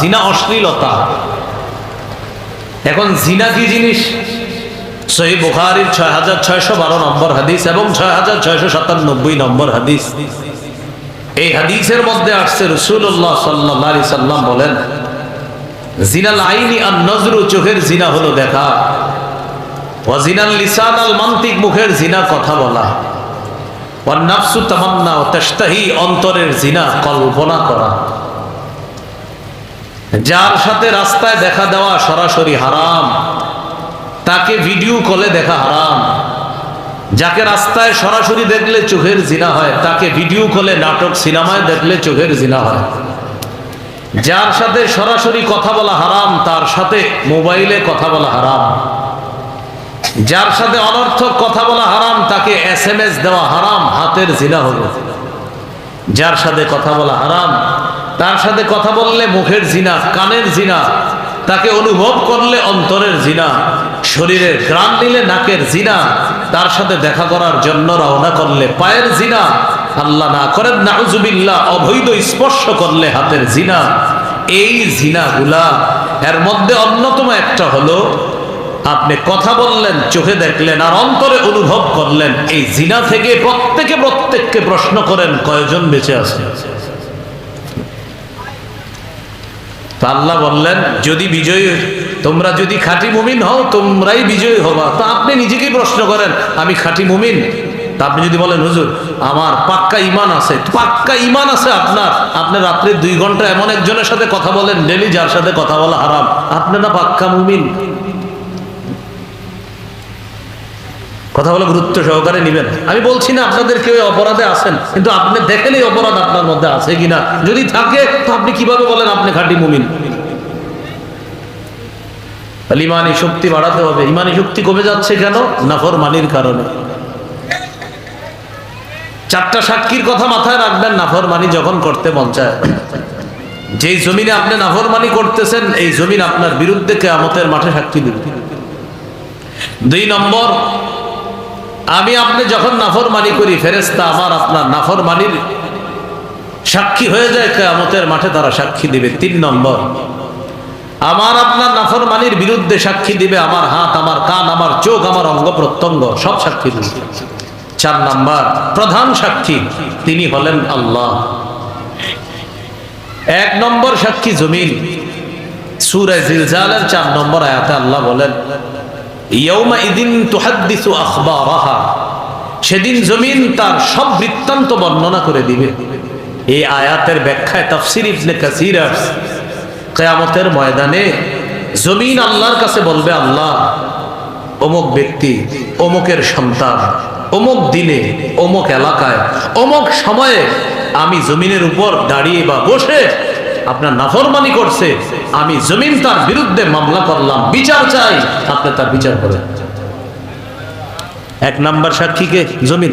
জিনা অশ্লীলতা। এখন জিনা কি জিনিস? সহি বুখারির ছয় হাজার ছয়শো বারো নম্বর হাদিস এবং ছয় হাজার ছয়শো সাতানব্বই নম্বর হাদিস। এই হাদিসের মধ্যে আসছে রসুল্লাহ সাল্লাহ সাল্লাম বলেন, জিনাল আইনি আর নজরু, চোখের জিনা হলো দেখা। ওয়াজিনাল লিসান আল মান্তিক, মুখের জিনা কথা বলা। ওয়ান নাফসু তামান্না ও তেস্তাহি অন্তরের জিনা কল্পনা করা। যার সাথে রাস্তায় দেখা দেওয়া সরাসরি হারাম, তাকে ভিডিও কলে দেখা হারাম। যাকে রাস্তায় সরাসরি দেখলে চোখের জিনা হয়, তাকে ভিডিও কলে নাটক সিনেমায় দেখলে চোখের জিনা হয়। যার সাথে সরাসরি কথা বলা হারাম, তার সাথে মোবাইলে কথা বলা হারাম। যার সাথে অনর্থক কথা বলা হারাম, তাকে এস এম এস দেওয়া হারাম, হাতের জিনা হলো। যার সাথে কথা বলা হারাম, তার সাথে কথা বললে মুখের জিনা, কানের জিনা, তাকে অনুভব করলে অন্তরের জিনা শরীরের গ্রাম নিলে নাকের জিনা, তার সাথে দেখা করার জন্য রওনা করলে পায়ের জিনা, আল্লাহ না করেন নাউজুবিল্লাহ, অবৈধ স্পর্শ করলে হাতের জিনা। এই জিনাগুলা এর মধ্যে অন্যতম একটা হলো আপনি কথা বললেন, চোখে দেখলেন আর অন্তরে অনুভব করলেন, এই জিনা থেকে প্রত্যেকে প্রত্যেককে প্রশ্ন করেন, কয়জন বেঁচে আছে? আল্লাহ বললেন, যদি বিজয়ী, তোমরা যদি খাঁটি মুমিন হও, তোমরাই বিজয়ী হবা। তা আপনি নিজেকেই প্রশ্ন করেন, আমি খাঁটি মুমিন? তা আপনি যদি বলেন, হুজুর, আমার পাক্কা ইমান আছে, পাক্কা ইমান আছে আপনার। আপনি রাত্রে দুই ঘণ্টা এমন একজনের সাথে কথা বলেন ডেলি যার সাথে কথা বলা হারাম। আপনি না পাক্কা মুমিন? কথা বলে গুরুত্ব সহকারে নিবেন। আমি বলছি না আপনাদের কেউ অপরাধে আছেন, কিন্তু আপনি দেখেন এই অপরাধ আপনার মধ্যে আছে কিনা। যদি থাকে, তো আপনি কীভাবে বলেন আপনি খাঁটি মুমিন? ইমানি শক্তি বাড়াতে হবে। ইমানি শক্তি কমে যাচ্ছে কেন? নাফর মানির কারণে। চারটা সাক্ষীর কথা মাথায় রাখবেন নাফর মানি যখন করতে মন চায়। যেই জমিনে আপনি নাফরমানি করতেছেন, এই জমিন আপনার বিরুদ্ধে কেয়ামতের মাঠে সাক্ষী দিবে। দুই নম্বর আমি আপনি যখন নাফরমানি করি ফেরেস্তা আমার আপনার নাফরমানির সাক্ষী হয়ে যায়, কেয়ামতের মাঠে তারা সাক্ষী দিবে। তিন নম্বর, আমার আপনার নাফরমানির বিরুদ্ধে সাক্ষী দিবে, আমার হাত, আমার কান, আমার চোখ, আমার অঙ্গ প্রত্যঙ্গ, সব সাক্ষী দিবে। চার নাম্বার, প্রধান সাক্ষী তিনি হলেন আল্লাহ। এক নম্বর সাক্ষী জমিন। সুরে জিলজালের চার নম্বর আয়াতে আল্লাহ বলেন সেদিন জমিন তার সব বৃত্তান্ত বর্ণনা করে দিবে। এই আয়াতের ব্যাখ্যায় তাফসির কেয়ামতের ময়দানে জমিন আল্লাহর কাছে বলবে আল্লাহ, অমুক ব্যক্তি অমুকের সন্তান, অমুক দিনে, অমুক এলাকায়, অমুক সময়ে আমি জমিনের উপর দাঁড়িয়ে বা বসে আপনার নাফরমানি করছে। আমি জমিন তার বিরুদ্ধে মামলা করলাম বিচার চাই আপনি তার বিচার করেন এক নাম্বার সাক্ষীকে জমিন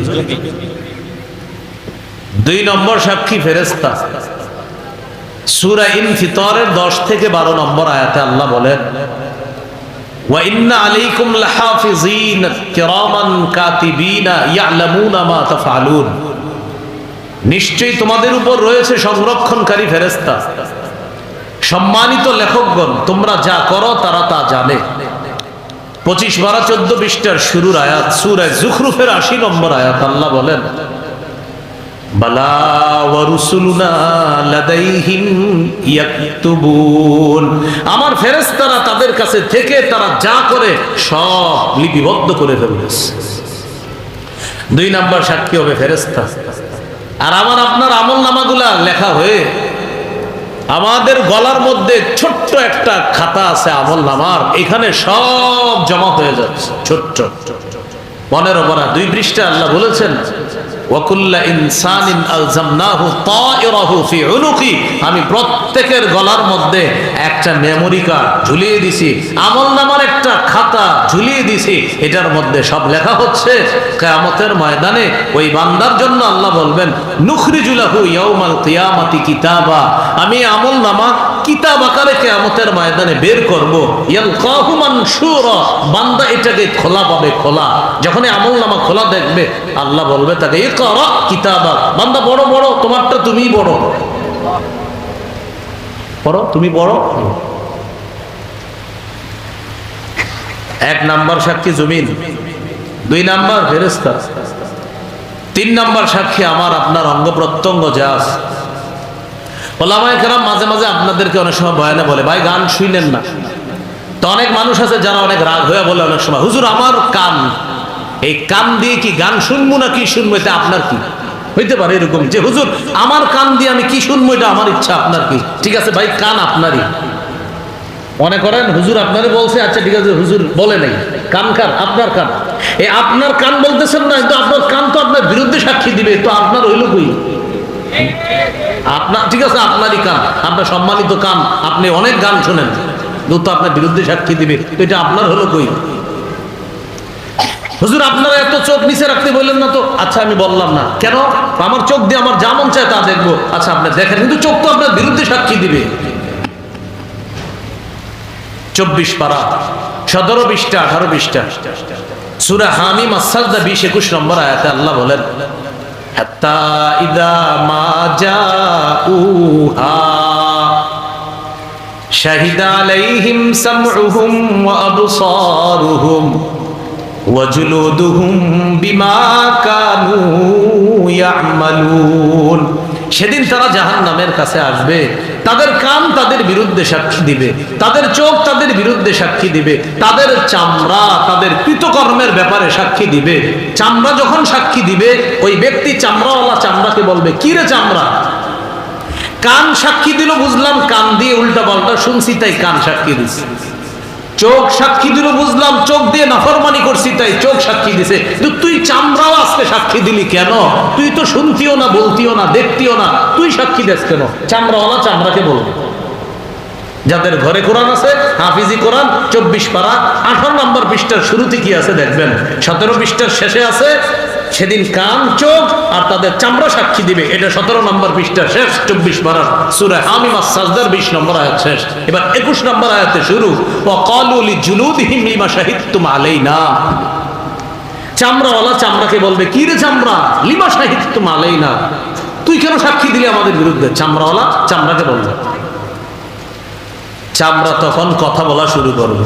দুই নম্বর সাক্ষী ফেরেস্তা সুরা ইন ফিতরের দশ থেকে বারো নম্বর আয়াতে আল্লাহ বলেন وإن عليكم لحافظين كراما كاتبين يعلمون ما تفعلون নিশ্চয়ই তোমাদের উপর রয়েছে সংরক্ষণকারী ফেরেস্তা সম্মানিত লেখকগণ, তোমরা যা করো তারা তা জানে। পঁচিশ বারা চোদ্দ বিশটার শুরুর আয়াত সুরায় জুখরুফের আশি নম্বর আয়াত, আল্লাহ বলেন আমার ফেরেশতারা তাদের কাছে থেকে তারা যা করে সব লিপিবদ্ধ করে ফেলেছে। দুই নাম্বার সাক্ষী হবে ফেরেশতা। আর আমার, আপনার আমল নামাগুলা লেখা হয়ে আমাদের গলার মধ্যে ছোট্ট একটা খাতা আছে আমল নামার। এখানে সব জমা হয়ে যাচ্ছে। ছোট্ট। পনেরো পরা দুই পৃষ্ঠা আল্লাহ বলেছেন, ওয়াকুল্লা ইনসানিন আলজামনাহু তায়রাহু ফি উনুকি। আমি প্রত্যেকের গলার মধ্যে একটা মেমোরি কার্ড ঝুলিয়ে দিছি, আমল নামার একটা খাতা ঝুলিয়ে দিছি, এটার মধ্যে সব লেখা হচ্ছে। কিয়ামতের ময়দানে ওই বান্দার জন্য আল্লাহ বলবেন, নুখরিজুলাহু ইয়াউমাল কিয়ামাতি কিতাবা। আমি আমল নামা কিতাব আকারে কেয়ামতের ময়দানে বের বান্দা এটাকে খোলা পাবে, খোলা। যখন আমল নামা খোলা দেখবে, আল্লাহ বলবে তাকে বান্দা বড় বড়, তোমারটা তুমিই বড়। তুমি পড়ো। এক নাম্বার সাক্ষী জমিন, দুই নাম্বার ফেরেস্তা তিন নাম্বার সাক্ষী আমার, আপনার অঙ্গ প্রত্যঙ্গ যা আছে। ওলামায় মাঝে মাঝে আপনাদেরকে অনেক সময় বয়ানে বলে, ভাই, গান না। তো অনেক মানুষ আছে যারা অনেক রাগ হয়ে বলে অনেক সময়, হুজুর, আমার কান, এই কান দিয়ে কি গান শুনব না কি শুনব, এটা আপনার কি? হইতে পারে এরকম যে, হুজুর, আমার কান দিয়ে আমি কি শুনব, এটা আমার ইচ্ছা, আপনার কি? ঠিক আছে, ভাই, কান আপনারই। মনে করেন, হুজুর, আপনারে বলছে আচ্ছা ঠিক আছে, হুজুর বলে নাই। কান কান আপনার কান। এই আপনার কান বলতেছেন না, কিন্তু আপনার কান তো আপনার বিরুদ্ধে সাক্ষী দিবে, তো আপনার হইল আপনার ঠিক আছে, আপনারই কান আপনার সম্মানিত কান আপনি অনেক গান শোনেন। কিন্তু তো আপনার বিরুদ্ধে সাক্ষী দিবে। এটা আপনার হলো কই? হুজুর, আপনারা এত চোখ নিচে রাখতে বললেন না তো? আচ্ছা আমি বললাম না। কেন? আমার চোখ দিয়ে আমার যা মন চায় তা দেখব। আচ্ছা আপনি দেখেন, কিন্তু চোখ তো আপনার বিরুদ্ধে সাক্ষী দিবে। চব্বিশ পারা, সতেরো বিশটা, আঠারো বিশটা। সুরা হামি মাসাজদা বিশ একুশ নম্বর আয়াতে আল্লাহ বলেন হাত্তা ইদা মা জাউহা। শাহিদা আলাইহিম সামউহুম ওয়া আবসারুহুম ওয়াজুলুদুহুম বিমা কানু সেদিন তারা জাহান নামের কাছে আসবে। তাদের কান তাদের বিরুদ্ধে সাক্ষী দিবে। তাদের চোখ তাদের বিরুদ্ধে সাক্ষী দিবে। তাদের চামড়া তাদের কৃতকর্মের ব্যাপারে সাক্ষী দিবে। চামড়া যখন সাক্ষী দিবে, ওই ব্যক্তি চামড়াওয়ালা চামড়াকে বলবে, কি রে চামড়া? কান সাক্ষী দিল, বুঝলাম, কান দিয়ে উল্টা পাল্টা শুনছি, তাই কান সাক্ষী দিছে। চোখ সাক্ষী দিল, বুঝলাম চোখ দিয়ে নাফরমানি করছি, তাই চোখ সাক্ষী দিছে। তুই চামড়াও আজকে সাক্ষী দিলি কেন? তুই তো শুনতিও না, বলতিও না, দেখতিও না। তুই সাক্ষী দেশ কেন? চামড়াওয়ালা চামড়াকে বলবি। যাদের ঘরে কোরআন আছে, হাফিজি কোরআন, চব্বিশ পারা, আঠারো নম্বর পৃষ্ঠার শুরুতে কি আছে দেখবেন? সতেরো পৃষ্ঠার শেষে আছে সেদিন কান, চোখ আর তাদের চামড়া সাক্ষী দিবে। এটা সতেরো নম্বর পৃষ্ঠা শেষ, চব্বিশ পারার সুরে সাজদার বিশ নম্বর আয়াত শেষ। এবার একুশ নম্বর আয়াতে শুরু। ও জুলুদিহিম লিমা শাহিদতুম আলাইনা। চামড়াওয়ালা চামড়াকে বলবে, কি রে চামড়া? লিমা শাহিদতুম আলাইনা? তুই কেন সাক্ষী দিলি আমাদের বিরুদ্ধে? চামড়াওয়ালা চামড়াকে বলবে। চামড়া তখন কথা বলা শুরু করবে।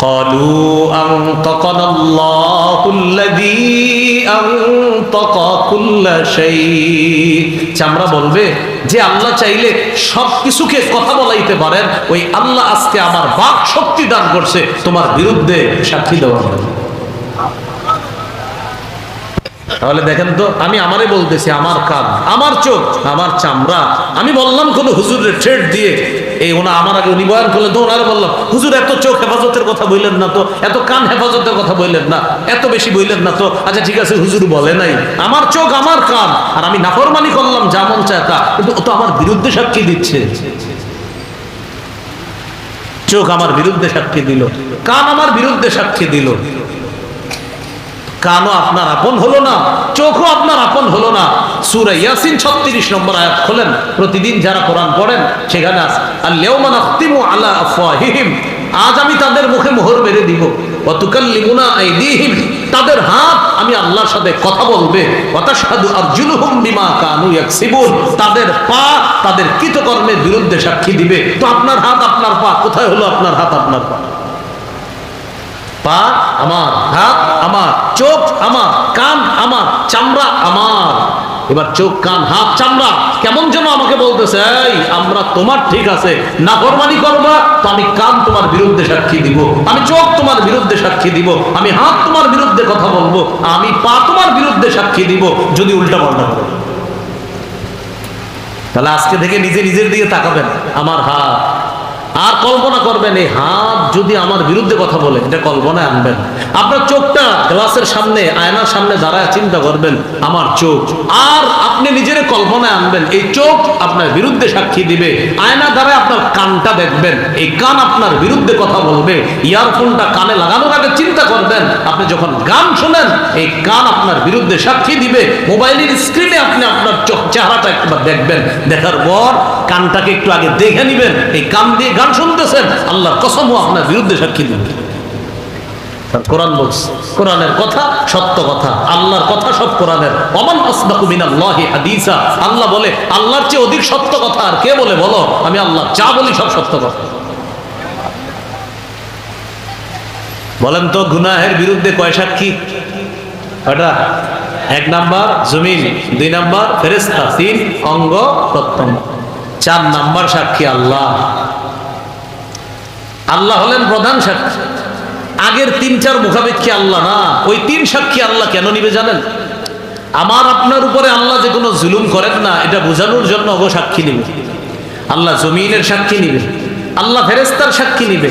قالوا أنطقنا الله الذي أنطق كل شيء চামড়া বলবে যে আল্লাহ চাইলে সব কিছুকে কথা বলাইতে পারেন ওই আল্লাহ আজকে আমার বাক শক্তি দান করছে তোমার বিরুদ্ধে সাক্ষী দেওয়া হবে তাহলে দেখেন তো আমি আমারে বলতেছি আমার কান আমার চোখ আমার চামড়া আমি বললাম কোন হুজুরের ট্রেড দিয়ে এই ওনা আমার আগে উনি বয়ান করলেন ওনারে বললাম, হুজুর, এত চোখ হেফাজতের কথা বললেন না তো, এত কান হেফাজতের কথা বললেন না, এত বেশি বললেন না তো আচ্ছা ঠিক আছে, হুজুর বলে নাই, আমার চোখ আমার কান, আর আমি নাফরমানি করলাম যেমন চায় তা, কিন্তু ও তো আমার বিরুদ্ধে সাক্ষী দিচ্ছে। চোখ আমার বিরুদ্ধে সাক্ষী দিল, কান আমার বিরুদ্ধে সাক্ষী দিল। কানও আপনার আপন হলো না, চোখও আপনার আপন হলো না ইয়াসিন ছত্রিশ নম্বর আয়াত প্রতিদিন যারা কোরআন পড়েন, সেখানে আলা আফওয়াহিহিম আজ আমি তাদের মুখে মোহর মেরে দিব আইদিহিম তাদের হাত আমি আল্লাহর সাথে কথা বলবে আরজুলুহুম বিমা কানু ইয়াকসিবুন তাদের পা তাদের কৃতকর্মের বিরুদ্ধে সাক্ষী দিবে তো আপনার হাত আপনার পা, কোথায় হলো আপনার হাত আপনার পা? পা আমার, হাত আমার, চোখ আমার, কান আমার, চামড়া আমার। এবার চোখ, কান, হাত, চামড়া কেমন যেন আমাকে বলতেছে আমরা তোমার ঠিক আছে। না ফরমানি করবা তো আমি কান তোমার বিরুদ্ধে সাক্ষী দিব, আমি চোখ তোমার বিরুদ্ধে সাক্ষী দিব, আমি হাত তোমার বিরুদ্ধে কথা বলব, আমি পা তোমার বিরুদ্ধে সাক্ষী দিব, যদি উল্টা পাল্টা করো তাহলে আজকে থেকে নিজে নিজের দিকে তাকাবেন, আমার হাত। আর কল্পনা করবেন, এই হাত যদি আমার বিরুদ্ধে কথা বলে, এটা কল্পনায় আনবেন আপনার চোখটা গ্লাসের সামনে, আয়নার সামনে দাঁড়ায় চিন্তা করবেন, আমার চোখ। আর আপনি নিজের কল্পনায় আনবেন, এই চোখ আপনার বিরুদ্ধে সাক্ষী দিবে। আয়না দ্বারা আপনার কানটা দেখবেন। এই কান আপনার বিরুদ্ধে কথা বলবে। ইয়ারফোনটা কানে লাগানোর আগে চিন্তা করবেন, আপনি যখন গান শোনেন, এই কান আপনার বিরুদ্ধে সাক্ষী দিবে। মোবাইলের স্ক্রিনে আপনি আপনার চোখ, চেহারাটা একবার দেখবেন। দেখার পর কানটাকে একটু আগে দেখে নিবেন। এই কান দিয়ে গান শুনতেছেন, আল্লাহর কসমও আপনার বিরুদ্ধে সাক্ষী দিবে। কোরআন বলছে, কোরআনের কথা সত্য কথা, আল্লাহর কথা সব কোরআনের। আল্লাহ বলে, আল্লাহর চেয়ে অধিক সত্য কথা আর কে বলে বলো? আমি আল্লাহ যা বলি সব সত্য কথা। বলেন তো, গুনাহের বিরুদ্ধে কয় সাক্ষী? এক নাম্বার, জমিন। দুই নাম্বার ফেরেস্তা তিন, অঙ্গ প্রত্যঙ্গ। চার নাম্বার সাক্ষী আল্লাহ। আল্লাহ হলেন প্রধান সাক্ষী। আগের তিন চার মুখাপেক্ষী আল্লাহ না, ওই তিন সাক্ষী আল্লাহ কেন নিবে জানেন? আমার আপনার উপরে আল্লাহ যে কোনো জুলুম করেন না, এটা বোঝানোর জন্য অব সাক্ষী নিবে। আল্লাহ জমিনের সাক্ষী নিবে, আল্লাহ ফেরেস্তার সাক্ষী নিবে,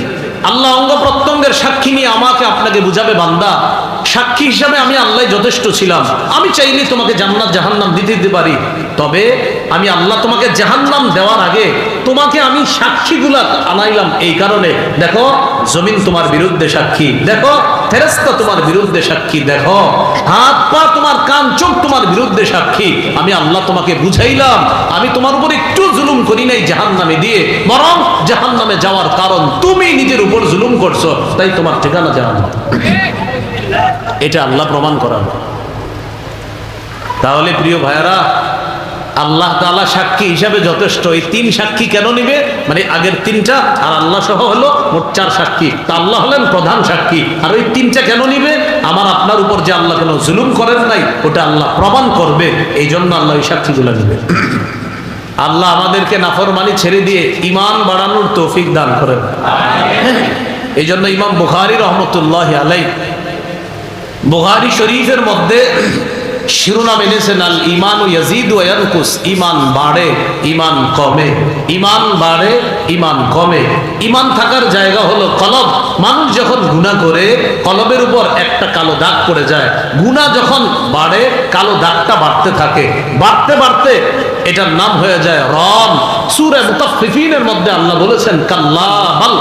আল্লাহ অঙ্গ প্রত্যঙ্গের সাক্ষী নিয়ে আমাকে আপনাকে বুঝাবে বান্দা। সাক্ষী হিসাবে আমি আল্লাহ যথেষ্ট ছিলাম। আমি চাইলে তোমাকে জান্নাত জাহান্নাম দিতে দিতে পারি। তবে আমি আল্লাহ তোমাকে জাহান্নাম দেওয়ার আগে তোমাকে আমি সাক্ষীগুলা আনাইলাম এই কারণে। দেখো, জমিন তোমার বিরুদ্ধে সাক্ষী। দেখো ফেরেস্তা তোমার বিরুদ্ধে সাক্ষী। দেখো, হাত পা তোমার কান চোখ তোমার বিরুদ্ধে সাক্ষী। আমি আল্লাহ তোমাকে বুঝাইলাম। আমি তোমার উপর একটু জুলুম করি নাই জাহান নামে দিয়ে, বরং জাহান নামে যাওয়ার কারণ তুমি নিজের উপর জুলুম করছ, তাই তোমার ঠিকানা জাহান এটা আল্লাহ প্রমাণ করার তাহলে প্রিয় ভাইয়ারা আল্লাহ তাআলা সাক্ষী হিসাবে যথেষ্ট। এই তিন সাক্ষী কেন নিবে? মানে আগের তিনটা আর আল্লাহ সহ হলো মোট চার সাক্ষী। তা আল্লাহ হলেন প্রধান সাক্ষী। আর ওই তিনটা কেন নিবে? আমার আপনার উপর যে আল্লাহ কোনো জুলুম করেন নাই, ওটা আল্লাহ প্রমাণ করবে। এই জন্য আল্লাহ ওই সাক্ষীগুলো নিবে। আল্লাহ আমাদেরকে নাফরমানি ছেড়ে দিয়ে ইমান বাড়ানোর তৌফিক দান করেন। এই জন্য ইমাম বুখারি রহমতুল্লাহ আলাই বুখারি শরীফের মধ্যে শিরোনাম এনেছেন, আল ইমান ও ইয়াজিদ ও ইয়ানকুস ইমান বাড়ে ইমান কমে। ইমান বাড়ে ইমান কমে। ইমান থাকার জায়গা হলো কলব। মানুষ যখন গুনাহ করে, কলবের উপর একটা কালো দাগ পড়ে যায়। গুনাহ যখন বাড়ে, কালো দাগটা বাড়তে থাকে। বাড়তে বাড়তে এটার নাম হয়ে যায় রন সূরা মুতাফফিফিনের মধ্যে আল্লাহ বলেছেন কাল্লা বাল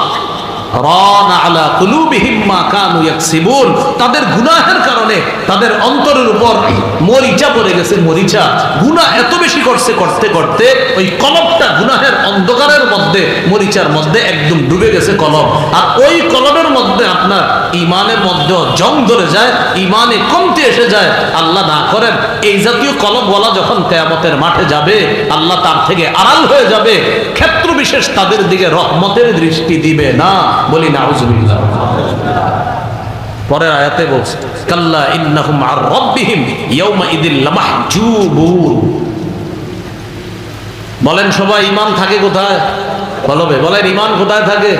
তাদের গুনাহের কারণে তাদের অন্তরের উপর মরিচা পড়ে গেছে, মরিচা। গুনাহ এত বেশি করছে, করতে করতে ওই কলবটা গুনাহের অন্ধকারের মধ্যে, মরিচার মধ্যে একদম ডুবে গেছে কলব আর ওই কলবের মধ্যে আপনার ইমানের মধ্যে জং ধরে যায় ইমানে কমতে এসে যায়। আল্লাহ না করেন, এই জাতীয় কলবওয়ালা যখন কেয়ামতের মাঠে যাবে, আল্লাহ তার থেকে আড়াল হয়ে যাবে। ক্ষেত্র বিশেষ তাদের দিকে রহমতের দৃষ্টি দিবে না। বলি না পরের আয়াতে বলছে, কাল্লা ইন্নাহুম আর রব্বিহিম ইয়াউমা ইদিল বলেন, সবাই ইমান থাকে কোথায়? বলবে, বলেন ইমান কোথায় থাকে?